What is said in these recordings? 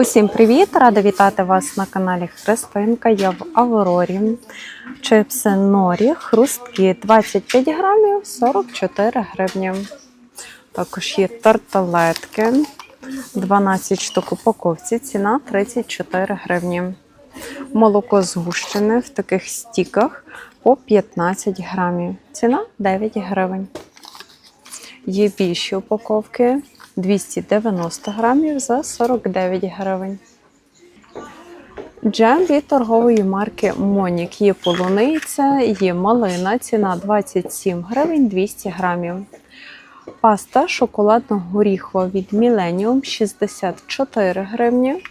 Усім привіт! Рада вітати вас на каналі Христинка. Я в Аврорі. Чипси Норі, хрусткі 25 грамів 44 гривні. Також є тарталетки 12 штук упаковці, ціна 34 гривні. Молоко згущене в таких стіках по 15 грамів. Ціна 9 гривень. Є більші упаковки 290 грамів за 49 гривень. Джем від торгової марки Монік. Є полуниця, є малина, ціна 27 гривень 200 грамів. Паста шоколадно-горіхова від Millennium 64 гривні.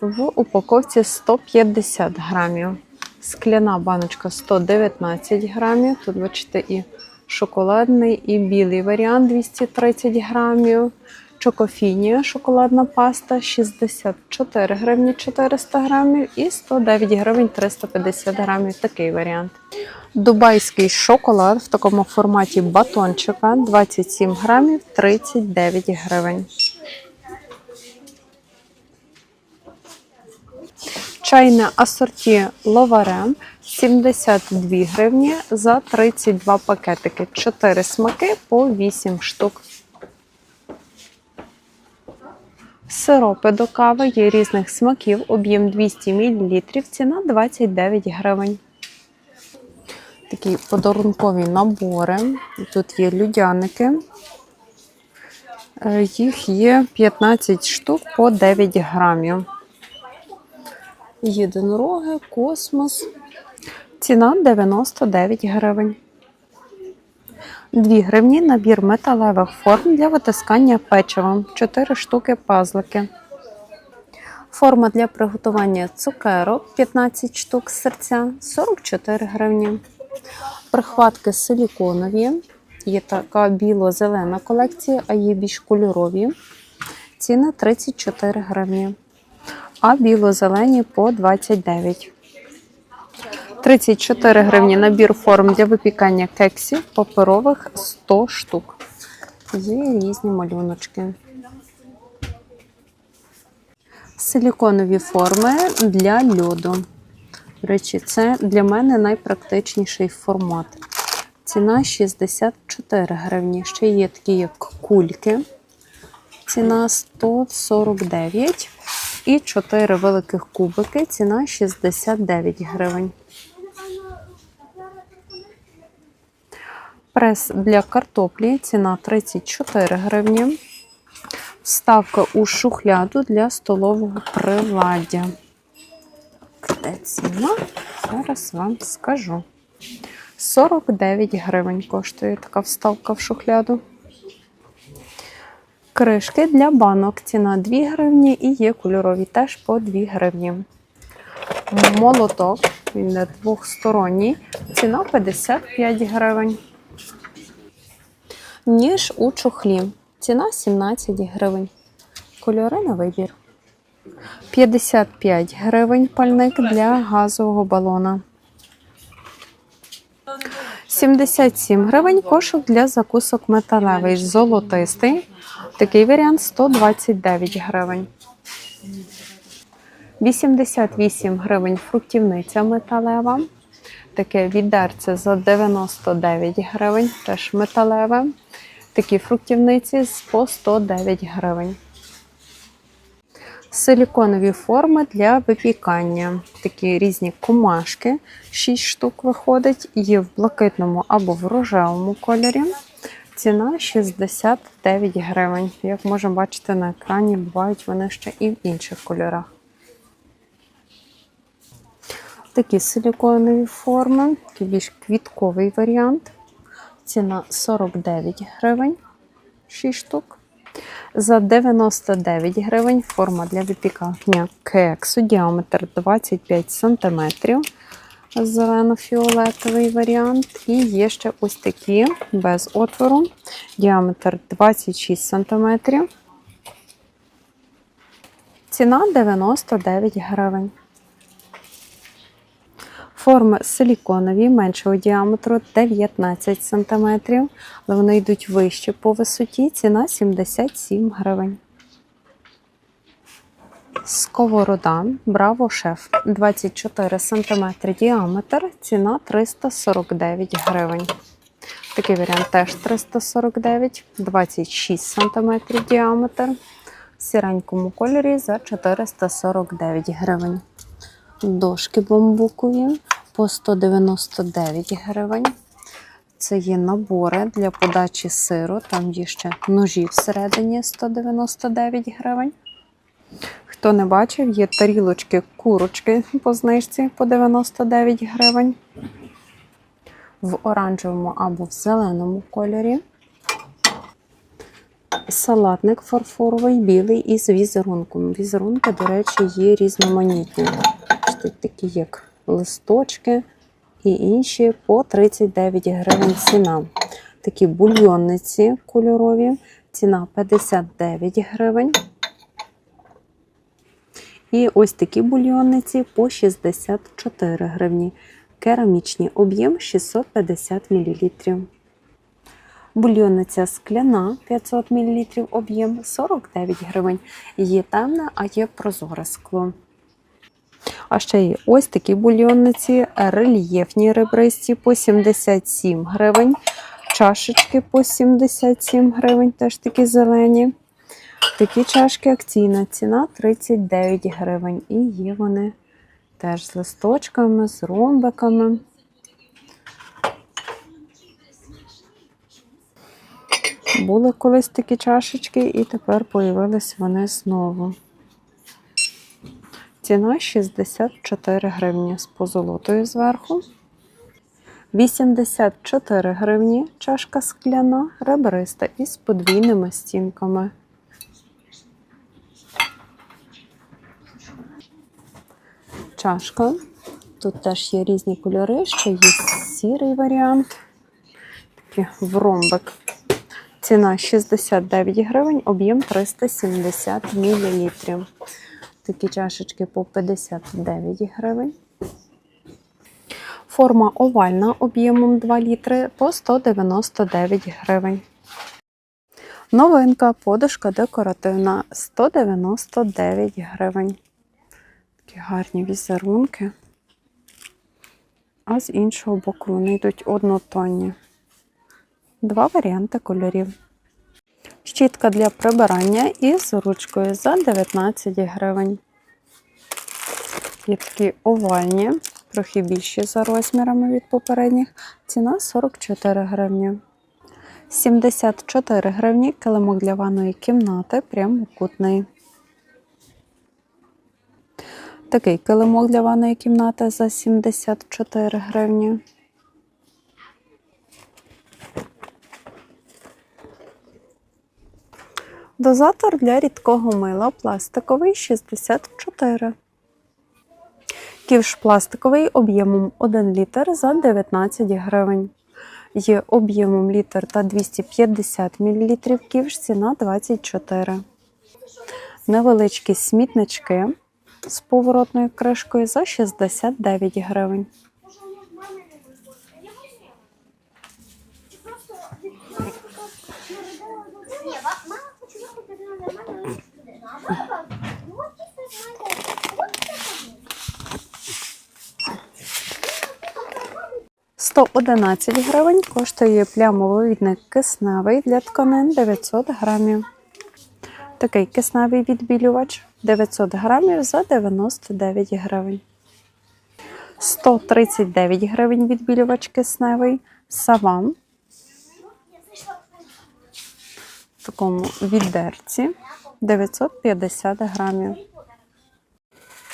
В упаковці 150 грамів. Скляна баночка 119 грамів. Тут, бачите, і шоколадний, і білий варіант 230 грамів. Чокофінія шоколадна паста 64 гривні 400 грамів і 109 гривень 350 грамів. Такий варіант. Дубайський шоколад в такому форматі батончика 27 грамів 39 гривень. Чайне асорті ловарем 72 гривні за 32 пакетики. 4 смаки по 8 штук. Сиропи до кави є різних смаків, об'єм 200 мл, ціна 29 гривень. Такі подарункові набори. Тут є людяники. Е, Їх є 15 штук по 9 грамів. Єдинороги, космос. Ціна 99 гривень. 2 гривні набір металевих форм для витискання печивом. 4 штуки пазлики. Форма для приготування цукерок 15 штук серця 44 гривні. Прихватки силіконові. Є така біло-зелена колекція, а є більш кольорові. Ціна 34 гривні. А біло-зелені по 29. 34 гривні набір форм для випікання кексів паперових 100 штук. Є різні малюночки. Силіконові форми для льоду. До речі, це для мене найпрактичніший формат. Ціна 64 гривні. Ще є такі, як кульки. Ціна 149. І 4 великих кубики. Ціна 69 гривень. Прес для картоплі. Ціна 34 гривні. Вставка у шухляду для столового приладдя. Де ціна? Зараз вам скажу. 49 гривень коштує така вставка в шухляду. Кришки для банок. Ціна 2 гривні і є кольорові теж по 2 гривні. Молоток, він двохсторонній. Ціна 55 гривень. Ніж у чохлі. Ціна 17 гривень. Кольори на вибір. 55 гривень пальник для газового балона. 77 гривень кошик для закусок металевий, золотистий. Такий варіант 129 гривень. 88 гривень фруктівниця металева. Таке відерце за 99 гривень, теж металеве. Такі фруктівниці по 109 гривень. Силіконові форми для випікання. Такі різні комашки, 6 штук виходить, є в блакитному або в рожевому кольорі. Ціна 69 гривень. Як можемо бачити на екрані, бувають вони ще і в інших кольорах. Такі силіконові форми, такий більш квітковий варіант. Ціна 49 гривень, 6 штук. За 99 гривень форма для випікання кексу, діаметр 25 см. Зелено-фіолетовий варіант. І є ще ось такі без отвору. Діаметр 26 см. Ціна 99 гривень. Форми силіконові, меншого діаметру 19 см, але вони йдуть вище по висоті. Ціна 77 гривень. Сковорода Браво Шеф 24 см діаметр, ціна 349 гривень. Такий варіант теж 349, 26 см діаметр. В сіренькому кольорі за 449 гривень. Дошки бамбукові по 199 гривень. Це є набори для подачі сиру. Там є ще ножі всередині 199 гривень. Хто не бачив, є тарілочки курочки по знижці по 99 гривень. В оранжевому або в зеленому кольорі. Салатник фарфоровий білий із візерунком. Візерунки, до речі, є різноманітні. Такі як листочки і інші по 39 гривень ціна. Такі бульйонниці кольорові, ціна 59 гривень. І ось такі бульйонниці по 64 гривні. Керамічний об'єм 650 мл. Бульйонниця скляна 500 мл об'єм 49 гривень. Є темне, а є прозоре скло. А ще є ось такі бульйонниці, рельєфні ребристі по 77 гривень. Чашечки по 77 гривень, теж такі зелені. Такі чашки акційна ціна 39 гривень. І є вони теж з листочками, з ромбиками. Були колись такі чашечки, і тепер появились вони знову. Ціна 64 гривні з позолотою зверху. 84 гривні чашка скляна, ребриста із подвійними стінками. Чашка. Тут теж є різні кольори, ще є сірий варіант. Такий в ромбик. Ціна 69 гривень, об'єм 370 мл. Такі чашечки по 59 гривень. Форма овальна об'ємом 2 літри по 199 гривень. Новинка подушка декоративна 199 гривень. Такі гарні візерунки. А з іншого боку вони йдуть однотонні. Два варіанти кольорів. Щітка для прибирання із ручкою за 19 гривень. Є такі овальні, трохи більші за розмірами від попередніх. Ціна 44 гривні. 74 гривні килимок для ванної кімнати прямокутний. Такий килимок для ванної кімнати за 74 гривні. Дозатор для рідкого мила пластиковий 64. Ківш пластиковий об'ємом 1 літр за 19 гривень. Є об'ємом літр та 250 мл ківш ціна 24. Невеличкі смітнички з поворотною кришкою за 69 гривень. 111 гривень коштує плямовивідник кисневий для тканин 900 грамів. Такий кисневий відбілювач 900 грамів за 99 гривень. 139 гривень відбілювач кисневий саван в такому відерці 950 грамів.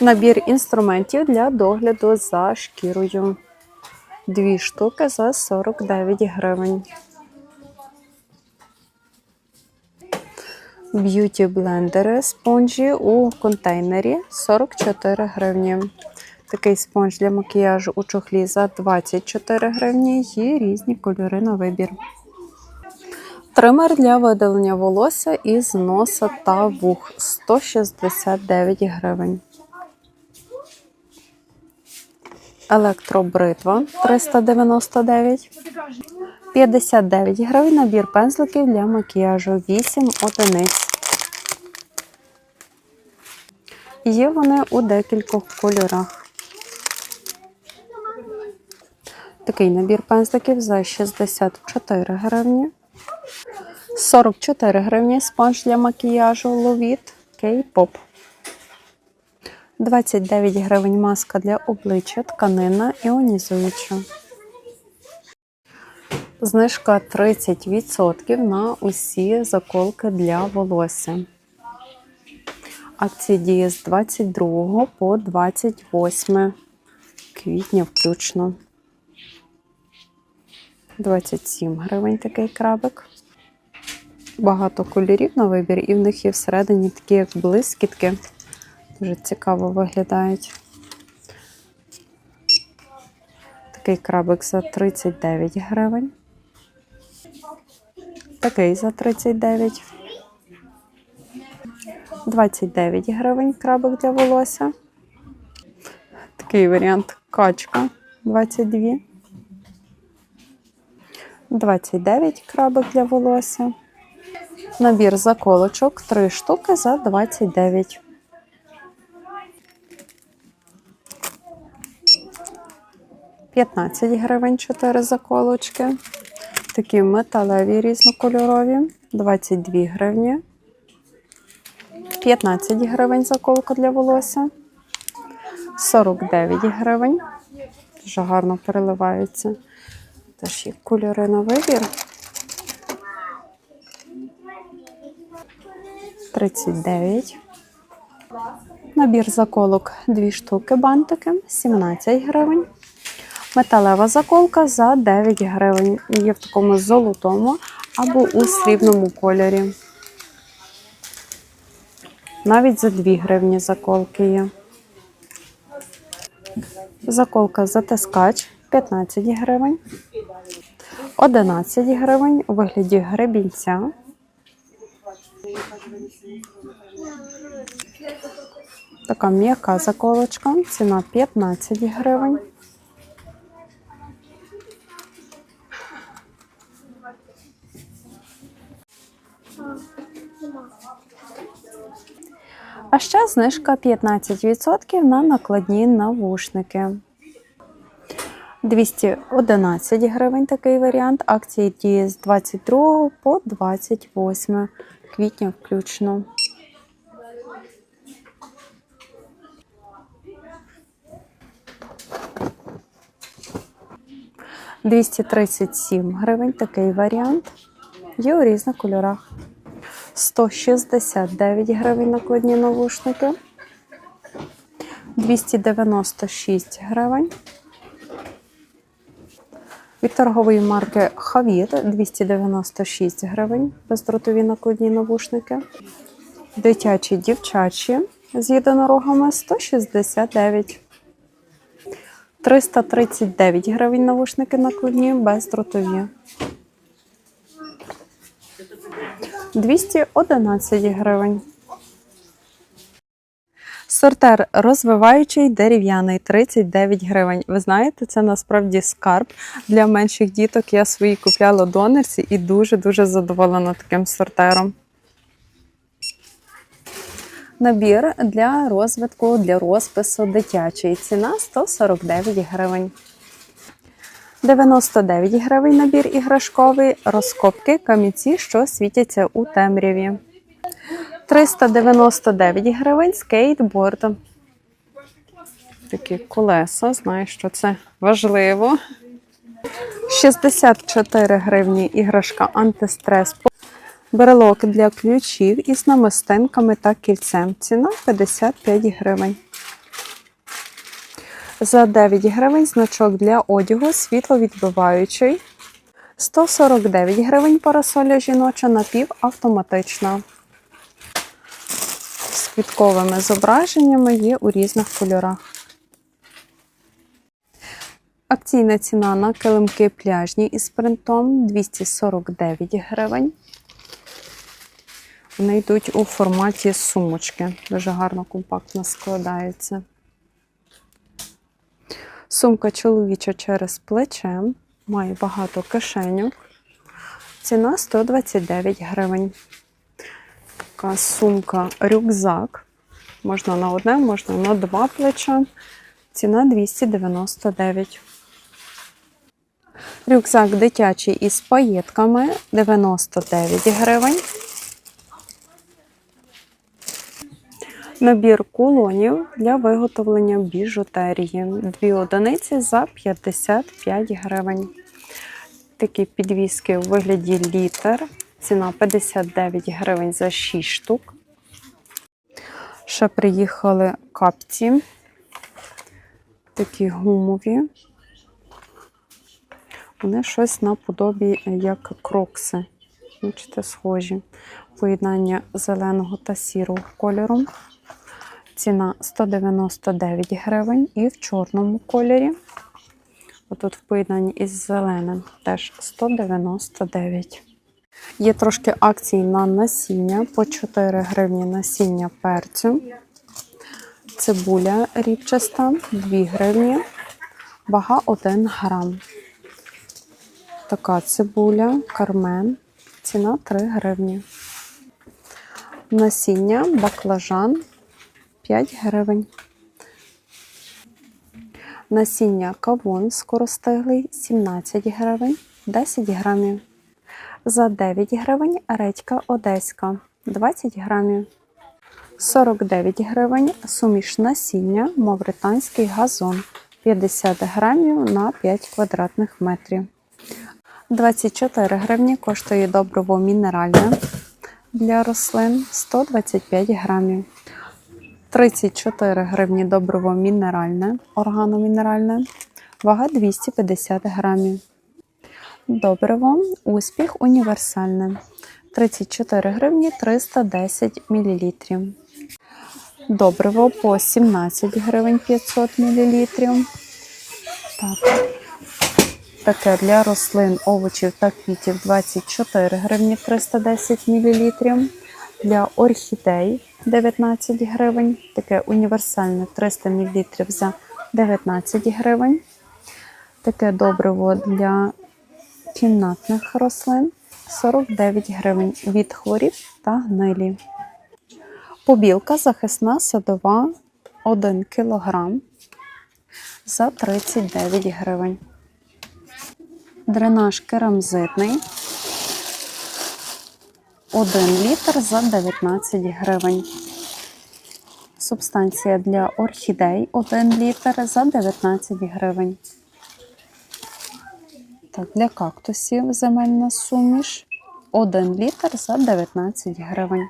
Набір інструментів для догляду за шкірою. Дві штуки за 49 гривень. Б'юті блендери спонжі у контейнері 44 гривні. Такий спонж для макіяжу у чохлі за 24 гривні. Є різні кольори на вибір. Тример для видалення волосся із носа та вух 169 гривень. Електробритва 399. 59 гривень набір пензликів для макіяжу 8 одиниць. Є вони у декількох кольорах. Такий набір пензликів за 64 гривні. 44 гривні спонж для макіяжу Ловіт K-Pop. 29 гривень маска для обличчя, тканина іонізуюча. Знижка 30% на усі заколки для волосся. Акція діє з 22 по 28 квітня включно. 27 гривень такий крабик. Багато кольорів на вибір, і в них є всередині такі, як блискітки. Дуже цікаво виглядають. Такий крабик за 39 гривень. Такий за 39. 29 гривень крабик для волосся. Такий варіант качка 22. 29 крабик для волосся. Набір заколочок 3 штуки за 29. П'ятнадцять гривень 4 заколочки. Такі металеві різнокольорові. 22 гривні. 15 гривень заколка для волосся. 49 гривень. Дуже гарно переливаються. Теж є кольори на вибір. 39. Набір заколок 2 штуки бантики, 17 гривень. Металева заколка за 9 гривень. Є в такому золотому або у срібному кольорі. Навіть за 2 гривні заколки є. Заколка затискач 15 гривень. 11 гривень у вигляді гребінця. Така м'яка заколочка, ціна 15 гривень. А ще знижка 15% на накладні навушники. 211 гривень такий варіант. Акції діє з 22 по 28 квітня включно. – 237 гривень такий варіант. Є у різних кольорах. 169 гривень накладні навушники. 296 гривень. Від торгової марки Хавір 296 гривень. Бездротові накладні навушники. Дитячі дівчачі з єдинорогами 169. 339 гривень навушники накладні бездротові. 211 гривень. Сортер розвиваючий дерев'яний 39 гривень. Ви знаєте, це насправді скарб для менших діток. Я свої купляла донорці і дуже-дуже задоволена таким сортером. Набір для розвитку, для розпису дитячий. Ціна 149 гривень. 99 гривень набір іграшковий, розкопки, камінці, що світяться у темряві. 399 гривень скейтборд. Такі колеса, знаю, що це важливо. 64 гривні іграшка антистрес. Брелок для ключів із намистинками та кільцем. Ціна 55 гривень. За 9 гривень значок для одягу світловідбиваючий. 149 гривень парасоля жіноча напівавтоматична. З квітковими зображеннями є у різних кольорах. Акційна ціна на килимки пляжні із принтом 249 гривень. Вони йдуть у форматі сумочки. Дуже гарно компактно складається. Сумка чоловіча через плече. Має багато кишеньок. Ціна 129 гривень. Така сумка рюкзак Можна на одне, можна на два плеча. Ціна 299. Рюкзак дитячий із паєтками 99 гривень. Набір кулонів для виготовлення біжутерії. Дві одиниці за 55 гривень. Такі підвіски у вигляді літер. Ціна 59 гривень за 6 штук. Ще приїхали капці. Такі гумові. Вони щось наподобі як крокси. Бачите, схожі. Поєднання зеленого та сірого кольору. Ціна 199 гривень і в чорному кольорі. Отут в поєднанні із зеленим теж 199. Є трошки акцій на насіння по 4 гривні насіння перцю. Цибуля ріпчаста 2 гривні, вага 1 грам. Така цибуля, кармен, ціна 3 гривні. Насіння, баклажан 5 гривень. Насіння кавун скоростиглий 17 гривень, 10 грамів. За 9 гривень редька одеська 20 грамів. 49 гривень суміш насіння мавританський газон 50 грамів на 5 квадратних метрів. 24 гривні коштує добриво мінеральне для рослин 125 грамів. 34 гривні добриво мінеральне, органомінеральне, вага 250 грамів. Добриво успіх універсальне 34 гривні 310 мл. Добриво по 17 гривень 500 мл. Так. Таке для рослин, овочів та квітів 24 гривні 310 мл. Для орхідей 19 гривень. Таке універсальне 300 мл за 19 гривень. Таке добриво для кімнатних рослин 49 гривень від хворіб та гнилі. Побілка захисна садова 1 кг за 39 гривень. Дренаж керамзитний 1 літр за 19 гривень. Субстанція для орхідей 1 літр за 19 гривень. Так, для кактусів земельна суміш 1 літр за 19 гривень.